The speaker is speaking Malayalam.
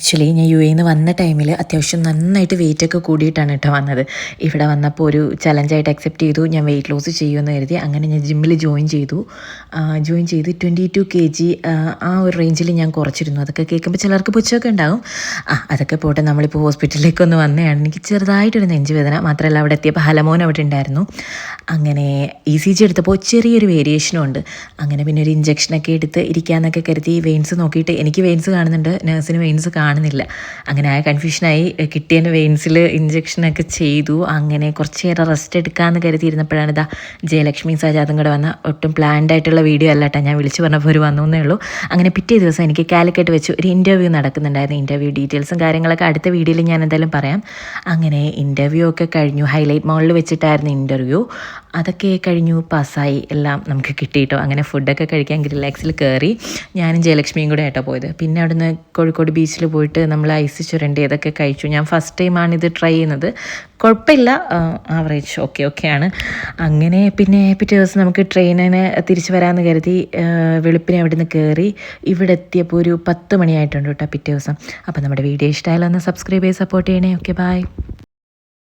ആക്ച്വലി ഞാൻ യു എന്ന് വന്ന ടൈമിൽ അത്യാവശ്യം നന്നായിട്ട് വെയിറ്റ് ഒക്കെ കൂടിയിട്ടാണ് കേട്ടോ വന്നത്. ഇവിടെ വന്നപ്പോൾ ഒരു ചലഞ്ചായിട്ട് അക്സെപ്റ്റ് ചെയ്തു. ഞാൻ വെയിറ്റ് ലോസ് ചെയ്യുമെന്ന് കരുതി. അങ്ങനെ ഞാൻ ജിമ്മിൽ ജോയിൻ ചെയ്തു. ജോയിൻ ചെയ്ത് ട്വന്റി ടു കെ ജി ആ ഒരു റേഞ്ചിൽ ഞാൻ കുറച്ചിരുന്നു. അതൊക്കെ കേൾക്കുമ്പോൾ ചിലർക്ക് പുച്ഛമൊക്കെ ഉണ്ടാകും ആ അതൊക്കെ പോട്ടെ. നമ്മളിപ്പോൾ ഹോസ്പിറ്റലിലേക്ക് ഒന്ന് വന്നതാണ്. എനിക്ക് ചെറുതായിട്ടൊരു നെഞ്ചുവേദന. മാത്രമല്ല അവിടെ എത്തിയപ്പോൾ ഹലമോൻ അവിടെ ഉണ്ടായിരുന്നു. അങ്ങനെ ഇ സി ജി എടുത്തപ്പോൾ ചെറിയൊരു വേരിയേഷനും ഉണ്ട്. അങ്ങനെ പിന്നെ ഒരു ഇഞ്ചക്ഷനൊക്കെ എടുത്ത് ഇരിക്കാമെന്നൊക്കെ കരുതി വെയിൻസ് നോക്കിയിട്ട് എനിക്ക് വെയിൻസ് കാണുന്നുണ്ട്. നേഴ്സിന് വെയിൻസ് കാണുന്നില്ല. അങ്ങനെ ആ കൺഫ്യൂഷനായി കിട്ടിയ വെയിൻസിൽ ഇഞ്ചക്ഷനൊക്കെ ചെയ്തു. അങ്ങനെ കുറച്ച് നേരം റെസ്റ്റ് എടുക്കാമെന്ന് കരുതിയിരുന്നപ്പോഴാണ് ഇതാ ജയലക്ഷ്മി സജാദും കൂടെ വന്ന ഒട്ടും പ്ലാൻഡ് ആയിട്ടുള്ള വീഡിയോ അല്ല കേട്ടോ. ഞാൻ വിളിച്ചു പറഞ്ഞപ്പോൾ ഒരു വന്നു ഉള്ളൂ. അങ്ങനെ പിറ്റേ ദിവസം എനിക്ക് കാലിക്കറ്റ് വെച്ച് ഒരു ഇന്റർവ്യൂ നടക്കുന്നുണ്ടായിരുന്നു. ഇന്റർവ്യൂ ഡീറ്റെയിൽസും കാര്യങ്ങളൊക്കെ അടുത്ത വീഡിയോയിൽ ഞാൻ എന്തായാലും പറയാം. അങ്ങനെ ഇന്റർവ്യൂ ഒക്കെ കഴിഞ്ഞു. ഹൈലൈറ്റ് മോളിൽ വെച്ചിട്ടായിരുന്നു ഇന്റർവ്യൂ അതൊക്കെ കഴിഞ്ഞു പാസ്സായി. എല്ലാം നമുക്ക് കിട്ടിയിട്ടോ. അങ്ങനെ ഫുഡൊക്കെ കഴിക്കാൻ റിലാക്സിൽ കയറി ഞാനും ജയലക്ഷ്മിയും കൂടെ ആയിട്ടോ പോയത്. പിന്നെ അവിടുന്ന് കോഴിക്കോട് ബീച്ചിൽ പോയിട്ട് നമ്മൾ ഐസ് ചുരണ്ടി ഇതൊക്കെ കഴിച്ചു. ഞാൻ ഫസ്റ്റ് ടൈമാണ് ഇത് ട്രൈ ചെയ്യുന്നത്. കുഴപ്പമില്ല. ആവറേജ് ഓക്കെ ഓക്കെ ആണ്. അങ്ങനെ പിന്നെ പിറ്റേ ദിവസം നമുക്ക് ട്രെയിനിന് തിരിച്ചു വരാമെന്ന് കരുതി വെളുപ്പിനെ അവിടെ നിന്ന് കയറി ഇവിടെ എത്തിയപ്പോൾ ഒരു പത്ത് മണിയായിട്ടുണ്ട് കേട്ടോ പിറ്റേ ദിവസം. അപ്പോൾ നമ്മുടെ വീഡിയോ ഇഷ്ടമായാലൊന്ന് സബ്സ്ക്രൈബ് ചെയ്ത് സപ്പോർട്ട് ചെയ്യണേ. Okay bye